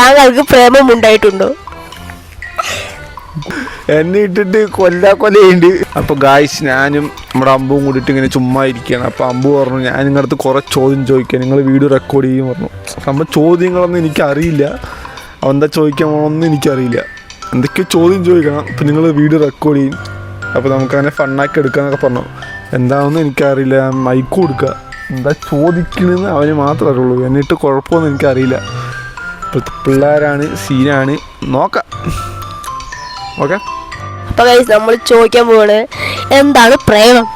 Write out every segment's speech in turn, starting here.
താങ്കൾക്ക് പ്രേമമുണ്ടായിട്ടുണ്ടോ? എന്നെ ഇട്ടിട്ട് കൊല്ല കൊലയുണ്ട്. അപ്പൊ ഗായ്സ് ഞാനും നമ്മുടെ അമ്പും കൂടിയിട്ട് ഇങ്ങനെ ചുമ്മാ ഇരിക്കുകയാണ്. അപ്പൊ അമ്പു പറഞ്ഞു ഞാൻ നിങ്ങളുടെ അടുത്ത് കുറെ ചോദ്യം ചോദിക്കാം. നിങ്ങൾ വീഡിയോ റെക്കോർഡ് ചെയ്യും പറഞ്ഞു. സംഭവം ചോദ്യങ്ങളൊന്നും എനിക്കറിയില്ല. അവന്താ ചോദിക്കാൻ പോകണമെന്ന് എനിക്കറിയില്ല. എന്തൊക്കെയോ ചോദ്യം ചോദിക്കണം. അപ്പം നിങ്ങൾ വീഡിയോ റെക്കോർഡ് ചെയ്യും. അപ്പോൾ നമുക്കങ്ങനെ ഫണ്ണാക്കി എടുക്കാന്നൊക്കെ പറഞ്ഞു. എന്താണെന്ന് എനിക്കറിയില്ല. മൈക്ക് കൊടുക്കുക എന്താ ചോദിക്കണമെന്ന് അവന് മാത്രമേ അറിയുള്ളൂ. എന്നിട്ട് കുഴപ്പമൊന്നും എനിക്കറിയില്ല. പിള്ളേരാണ് സീനാണ്. നോക്കാം. ഓക്കെ? അപ്പൊ ഗൈസ് നമ്മൾ ചോദിക്കാൻ പോവാണ് എന്താണ് പ്രേമം?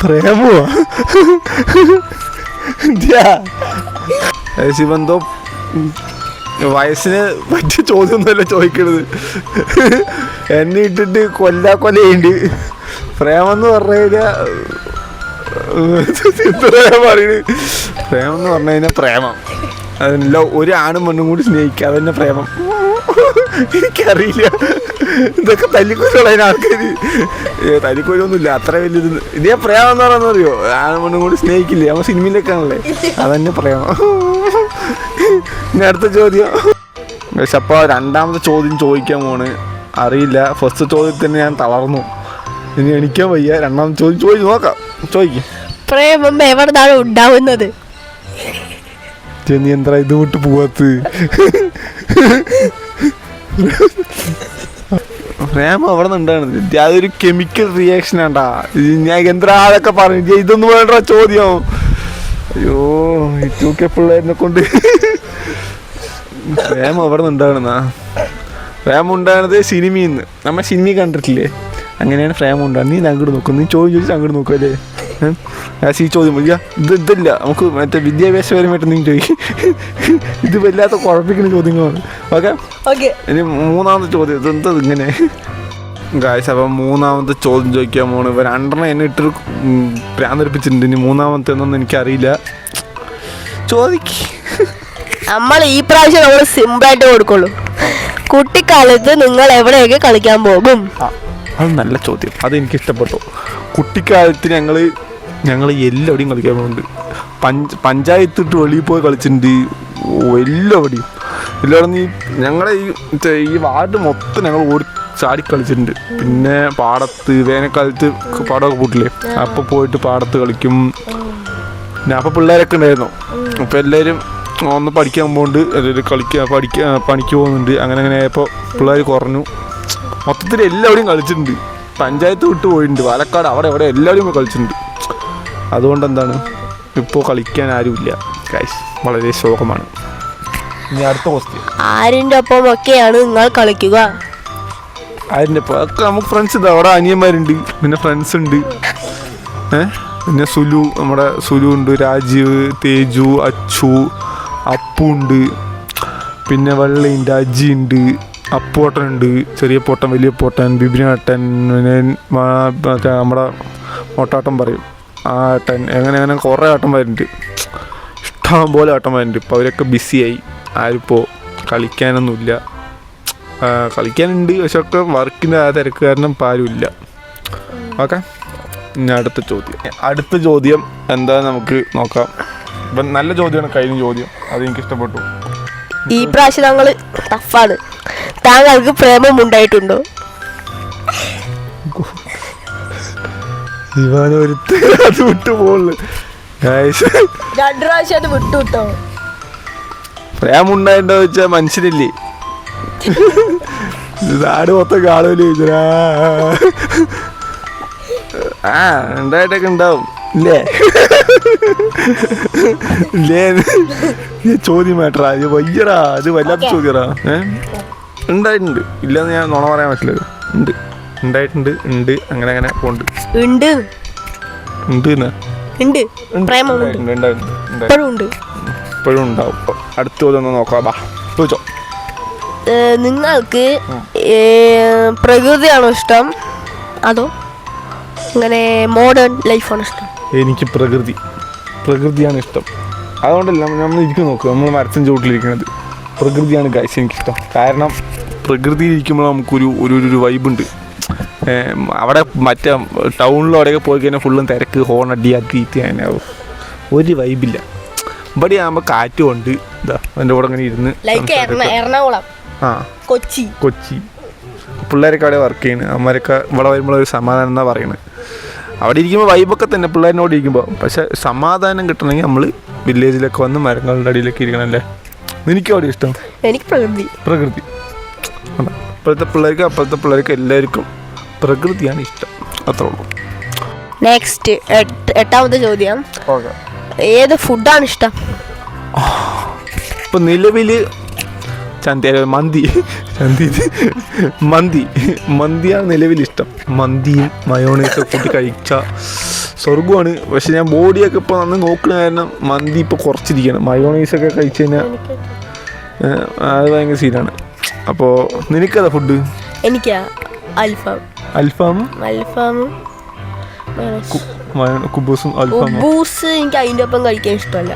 പ്രേമോ? ശിവന്തോ വയസ്സിന് പറ്റിയ ചോദ്യമൊന്നുമല്ല ചോദിക്കണത്. എന്നെ ഇട്ടിട്ട് കൊല്ല കൊലയുണ്ട്. പ്രേമെന്ന് പറഞ്ഞു കഴിഞ്ഞാൽ പറയണത് പ്രേമം എന്ന് പറഞ്ഞു കഴിഞ്ഞാൽ പ്രേമം. അതല്ല ഒരു ആണും പെണ്ണും കൂടി സ്നേഹിക്കുക അതന്നെ പ്രേമം. എനിക്കറിയില്ല. ഇതൊക്കെ തല്ലിക്കൊല്ലുള്ളതിന് ആൾക്കാർ തല്ലിക്കൊല്ലൊന്നുമില്ല അത്ര വലിയത് ഇതേ. പ്രേമം എന്ന് പറയുന്നത് അറിയോ? ആണും പെണ്ണും കൂടി സ്നേഹിക്കില്ലേ? നമ്മൾ സിനിമയിലൊക്കെ ആണല്ലേ? അതന്നെ പ്രേമം. ഇനി അടുത്ത ചോദ്യം. പക്ഷെ അപ്പോൾ രണ്ടാമത്തെ ചോദ്യം ചോദിക്കാൻ പോണ്. അറിയില്ല. ഫസ്റ്റ് ചോദ്യത്തിന് ഞാൻ തളർന്നു. ഇനി എണിക്കാൻ വയ്യ. രണ്ടാമത്തെ ചോദ്യം ചോദിച്ചു നോക്കാം. ചോദിക്കും. പ്രേമം എവിടെന്നാണ് ഉണ്ടാവുന്നത്? നീ എന്താ ഇത് വിട്ട് പോവാത്ത്? പ്രേമ അവിടെ നിന്നുണ്ടാണ് അതൊരു കെമിക്കൽ റിയാക്ഷൻ ആണ്ടാ. ഞാൻ എന്താ അതൊക്കെ പറഞ്ഞു? ഇതൊന്നും വേണ്ട ചോദ്യം. അയ്യോ ഇറ്റൊക്കെ പിള്ളേരിനെ കൊണ്ട്. പ്രേമ അവിടെ നിന്നുണ്ടാണെന്നാ പ്രേമ ഉണ്ടാകുന്നത് സിനിമയിൽ നിന്ന് നമ്മ സിനിമ കണ്ടിട്ടില്ലേ? അങ്ങനെയാണ് ഫ്രെയിം ഉണ്ടാകുന്നത് നീ അങ്ങോട്ട് നോക്കും. നീ ചോദ്യം ചോദിച്ചാൽ അങ്ങോട്ട് നോക്കും അല്ലേ? ഉം? ആ സീ ചോദ്യം ഇല്ല ഇത് ഇതില്ല. നമുക്ക് മറ്റേ വിദ്യാഭ്യാസപരമായിട്ട് നീ ചോദിക്കും ഇത് വല്ലാത്ത കുഴപ്പിക്കുന്ന ചോദ്യങ്ങളാണ്. ഓക്കെ? ഓക്കെ. ഇനി മൂന്നാമത്തെ ചോദ്യം. ഇതെന്താ ഇങ്ങനെ? ഗായ്സ് അപ്പം മൂന്നാമത്തെ ചോദ്യം ചോദിക്കാൻ പോണ്. ഇവർ രണ്ടെണ്ണം എന്നെ ഇട്ടൊരു പ്രാന്തരിപ്പിച്ചിട്ടുണ്ട് ഇനി മൂന്നാമത്തെ ഒന്നും എനിക്കറിയില്ല. ചോദിക്ക്. നമ്മൾ ഈ പ്രാവശ്യം നമ്മൾ സിമ്പിളായിട്ട് കൊടുക്കുള്ളൂ. കുട്ടിക്കാലത്ത് നിങ്ങൾ എവിടെയൊക്കെ കളിക്കാൻ പോകും? അത് നല്ല ചോദ്യം. അത് എനിക്ക് ഇഷ്ടപ്പെട്ടു. കുട്ടിക്കാലത്ത് ഞങ്ങൾ ഞങ്ങൾ എല്ലാവിടെയും കളിക്കാൻ പോകുന്നുണ്ട് പഞ്ച് പഞ്ചായത്ത് ഇട്ട് വെളിയിൽ പോയി കളിച്ചിട്ടുണ്ട്. എല്ലാവിടെയും എല്ലാവരും ഈ ഞങ്ങളുടെ ഈ ഈ വാർഡ് മൊത്തം ഞങ്ങൾ ഓടി ചാടി കളിച്ചിട്ടുണ്ട്. പിന്നെ പാടത്ത് വേനൽക്കാലത്ത് പാടമൊക്കെ പൂട്ടില്ലേ? അപ്പോൾ പോയിട്ട് പാടത്ത് കളിക്കും. പിന്നെ അപ്പോൾ പിള്ളേരൊക്കെ ഉണ്ടായിരുന്നു. അപ്പോൾ എല്ലാവരും ഒന്ന് പഠിക്കാൻ പോകുന്നുണ്ട് എല്ലാവരും കളിക്കാൻ പഠിക്കാൻ പണിക്ക് പോകുന്നുണ്ട്. അങ്ങനെ അങ്ങനെ ആയപ്പോൾ പിള്ളേർ കുറഞ്ഞു. മൊത്തത്തിൽ എല്ലാവരും കളിച്ചിട്ടുണ്ട്. പഞ്ചായത്ത് വിട്ട് പോയിട്ടുണ്ട്. പാലക്കാട് അവിടെ അവിടെ എല്ലാവരും കളിച്ചിട്ടുണ്ട്. അതുകൊണ്ട് എന്താണ്? ഇപ്പോൾ കളിക്കാൻ ആരുമില്ല. ഗൈസ് വളരെ ശോകമാണ്. ഇനി അടുത്ത ക്വസ്റ്റ്യൻ ആരിന്റെ ഒപ്പം ഒക്കെയാണ് നിങ്ങൾ കളിക്കുക? ആരിന്റെ ഒപ്പം? ഒക്കെ നമുക്ക് ഫ്രണ്ട്സ് ഉണ്ട് അവിടെ അനിയന്മാരുണ്ട്. പിന്നെ ഫ്രണ്ട്സ് ഉണ്ട്. ഏ? പിന്നെ സുലു. നമ്മുടെ സുലു ഉണ്ട്. രാജീവ് തേജു അച്ചു അപ്പു ഉണ്ട് പിന്നെ വെള്ളയുണ്ട് അജി ഉണ്ട് അപ്പോട്ടൻ ഉണ്ട് ചെറിയ പോട്ടൻ വലിയ പോട്ടൻ ബിബിനാട്ടൻ പിന്നെ മറ്റേ നമ്മുടെ മൊട്ടാട്ടം പറയും. ആ ഏട്ടൻ അങ്ങനെ അങ്ങനെ കുറേ ആട്ടം വരുന്നുണ്ട് ഇഷ്ടം പോലെ ആട്ടം വരുന്നുണ്ട് ഇപ്പോൾ അവരൊക്കെ ബിസിയായി. ആരിപ്പോൾ കളിക്കാനൊന്നുമില്ല കളിക്കാനുണ്ട് പക്ഷെ ഒക്കെ വർക്കിന്റെ ആ തിരക്ക് കാരണം പാരുമില്ല ഓക്കെ ഇനി അടുത്ത ചോദ്യം. അടുത്ത ചോദ്യം എന്താ നമുക്ക് നോക്കാം. ഇപ്പം നല്ല ചോദ്യമാണ് കഴിഞ്ഞ ചോദ്യം. അത് എനിക്ക് ഇഷ്ടപ്പെട്ടു. ഈ പ്രാവശ്യം ഞങ്ങൾ ടഫാണ്. താങ്കൾക്ക് പ്രേമം ഉണ്ടായിട്ടുണ്ടോ ഇവാനൊരുത്ത് അത് വിട്ടു പോകുള്ളു രണ്ടു പ്രാവശ്യം അത് വിട്ടു കിട്ടോ പ്രേമുണ്ടായിട്ടോ വെച്ചാ മനുഷ്യനില്ലേ? നാട് മൊത്തം കാണൂലേ. ആ ഉണ്ടായിട്ടൊക്കെ ഉണ്ടാവും. ഇല്ലേ? ഇല്ലേ? ഈ ചോദ്യം വേട്ടറാ ഇത് വയ്യറാ. ഇത് വല്ലാത്ത. ചോദ്യറാ. ഏ? ഉണ്ടായിട്ടുണ്ട്. ഇല്ലെന്ന് ഞാൻ നോണ പറയാൻ പറ്റില്ല. ഉണ്ട്. ഉണ്ടായിട്ടുണ്ട് ഉണ്ട് അങ്ങനെ അങ്ങനെ പോണ്ട്. ഉണ്ട്. ഉണ്ട് ഉണ്ട്. ഇപ്പോഴും ഉണ്ട്. ഇപ്പോഴും ഉണ്ടാവും. അടുത്ത ചോദ്യം ഒന്ന് നോക്കാം. ബാ ചോദിച്ചോ. നിങ്ങൾക്ക് പ്രകൃതിയാണോ ഇഷ്ടം? അതോ അങ്ങനെ മോഡേൺ ലൈഫാണ് ഇഷ്ടം? എനിക്ക് പ്രകൃതി. പ്രകൃതിയാണ് ഇഷ്ടം. അതുകൊണ്ടല്ല നമ്മൾ ഇരിക്കും നോക്കുക നമ്മൾ മരത്തിൻ ചുവട്ടിലിരിക്കുന്നത്. പ്രകൃതിയാണ് ഗൈസ് എനിക്കിഷ്ടം. കാരണം പ്രകൃതിയിലിരിക്കുമ്പോൾ നമുക്കൊരു ഒരു ഒരു വൈബുണ്ട് അവിടെ മറ്റേ ടൗണിലോ അവിടെയൊക്കെ പോയി കഴിഞ്ഞാൽ ഫുള്ളും തിരക്ക് ഹോൺ അടി അത് അങ്ങനെ ഒരു വൈബില്ല ഇവിടെ ആകുമ്പോൾ കാറ്റും ഉണ്ട്. ഇതാ എന്റെ കൂടെ അങ്ങനെ ഇരുന്ന്. എറണാകുളം. ആ. കൊച്ചി. കൊച്ചി. പിള്ളേരൊക്കെ അവിടെ വർക്ക് ചെയ്യുന്നത് അമ്മമാരൊക്കെ ഇവിടെ വരുമ്പോൾ ഒരു സമാധാനം എന്നാണ് പറയുന്നത് അവിടെ ഇരിക്കുമ്പോൾ വൈബൊക്കെ തന്നെ പിള്ളേരിനോട് ഇരിക്കുമ്പോൾ. പക്ഷെ സമാധാനം കിട്ടണമെങ്കിൽ നമ്മൾ വില്ലേജിലൊക്കെ വന്ന് മരങ്ങളുടെ അടിയിലൊക്കെ ഇരിക്കണമല്ലേ എനിക്ക് അവിടെ ഇഷ്ടം. എനിക്ക് പ്രകൃതി. പ്രകൃതി. ഇപ്പോഴത്തെ പിള്ളേർക്ക് അപ്പോഴത്തെ പിള്ളേർക്ക് എല്ലാവർക്കും പ്രകൃതിയാണ് ഇഷ്ടം. അത്രേ ഉള്ളൂ. നെക്സ്റ്റ് എട്ടാമത്തെ ചോദ്യം. ഏത് ഫുഡാണ് ഇഷ്ടം? ഇപ്പം നിലവിൽ ചന്തി മന്തി. ചന്തി. മന്തി. മന്തിയാണ് നിലവിൽ ഇഷ്ടം. മയോണൈസ് ഒക്കെ കൂട്ടി കഴിച്ച സ്വർഗമാണ് പക്ഷെ ഞാൻ ബോഡിയൊക്കെ ഇപ്പോൾ നന്ന് നോക്കുന്ന കാരണം മന്തി ഇപ്പോൾ കുറച്ചിരിക്കണം മയോണൈസൊക്കെ കഴിച്ച് കഴിഞ്ഞാൽ അത് ഭയങ്കര സീനാണ്. അപ്പോ നിനക്കതാ ഫുഡ്? എനിക്കാ അൽഫാം. അൽഫാമും അൽഫാമും കുബൂസും അൽഫാമും. ഉബൂസ് എനിക്ക് അതിന്റെ ഒപ്പം കഴിക്കാൻ ഇഷ്ടമല്ല.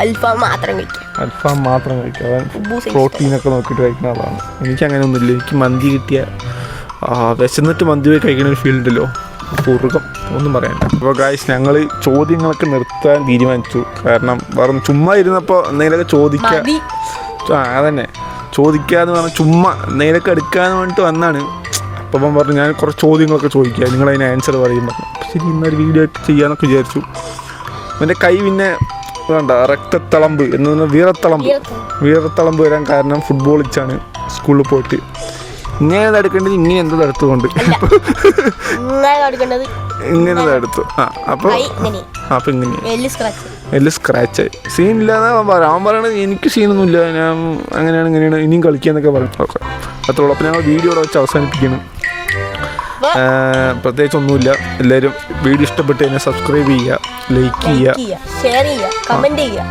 അൽഫാം മാത്രം കഴിക്കാം. അൽഫാം മാത്രം കഴിക്കാം. പ്രോട്ടീൻ ഒക്കെ നോക്കിയിട്ട് കഴിക്കുന്ന ആളാണ്. എനിക്ക് അങ്ങനെ ഒന്നുമില്ല എനിക്ക് മന്തി കിട്ടിയ വിശന്നിട്ട് മന്തി പോയി കഴിക്കുന്ന ഒരു ഫീൽ ഉണ്ടല്ലോ പൂർവം ഒന്നും പറയണ്ട അപ്പോൾ ഗായ്സ് ഞങ്ങൾ ചോദ്യങ്ങളൊക്കെ നിർത്താൻ തീരുമാനിച്ചു. കാരണം വെറും ചുമ്മാ ഇരുന്നപ്പോൾ എന്തെങ്കിലുമൊക്കെ ചോദിക്കാം ആ അതന്നെ. ചോദിക്കാന്ന് പറഞ്ഞാൽ ചുമ്മാ എന്തെങ്കിലുമൊക്കെ എടുക്കാൻ പറഞ്ഞിട്ട് വന്നാണ്. അപ്പം പറഞ്ഞു ഞാൻ കുറച്ച് ചോദ്യങ്ങളൊക്കെ ചോദിക്കുക നിങ്ങൾ അതിന് ആൻസർ പറയും. പറഞ്ഞു ശരി ഇന്നൊരു വീഡിയോ ഒക്കെ ചെയ്യാന്നൊക്കെ വിചാരിച്ചു. എന്റെ കൈ പിന്നെ വേണ്ട രക്തത്തളമ്പ് എന്ന് പറഞ്ഞാൽ വീറത്തളമ്പ് വീറത്തളമ്പ് വരാൻ കാരണം ഫുട്ബോൾ വെച്ചാണ് സ്കൂളിൽ പോയിട്ട്. ഇങ്ങനെ തടുക്കേണ്ടത് ഇങ്ങനെ എന്തോ എടുത്തുകൊണ്ട്. ഇങ്ങനെ തടുത്തു ആ അപ്പൊ അപ്പം ഇങ്ങനെ. വലിയ സ്ക്രാച്ച് ആയി. സീൻ ഇല്ലാതെ അവൻ പറയാം അവൻ പറയണത് എനിക്ക് സീനൊന്നും ഇല്ല ഞാൻ അങ്ങനെയാണ് ഇങ്ങനെയാണ്. ഇനിയും കളിക്കാന്നൊക്കെ പറഞ്ഞു ഓക്കെ. അത്രേ ഉള്ളൂ അപ്പോൾ ഞങ്ങൾ വീഡിയോ ഇവിടെ വെച്ച് അവസാനിപ്പിക്കുന്നു. പ്രത്യേകിച്ച് ഒന്നുമില്ല. എല്ലാവരും വീഡിയോ ഇഷ്ടപ്പെട്ട് കഴിഞ്ഞാൽ സബ്സ്ക്രൈബ് ചെയ്യുക ലൈക്ക് ചെയ്യുക. ഷെയർ ചെയ്യുക കമന്റ് ചെയ്യുക.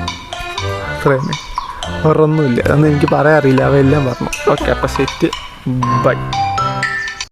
അതൊന്നും എനിക്ക് പറയാൻ അറിയില്ല. അവയെല്ലാം പറഞ്ഞു. ഓക്കെ അപ്പോൾ സെറ്റ് ബൈ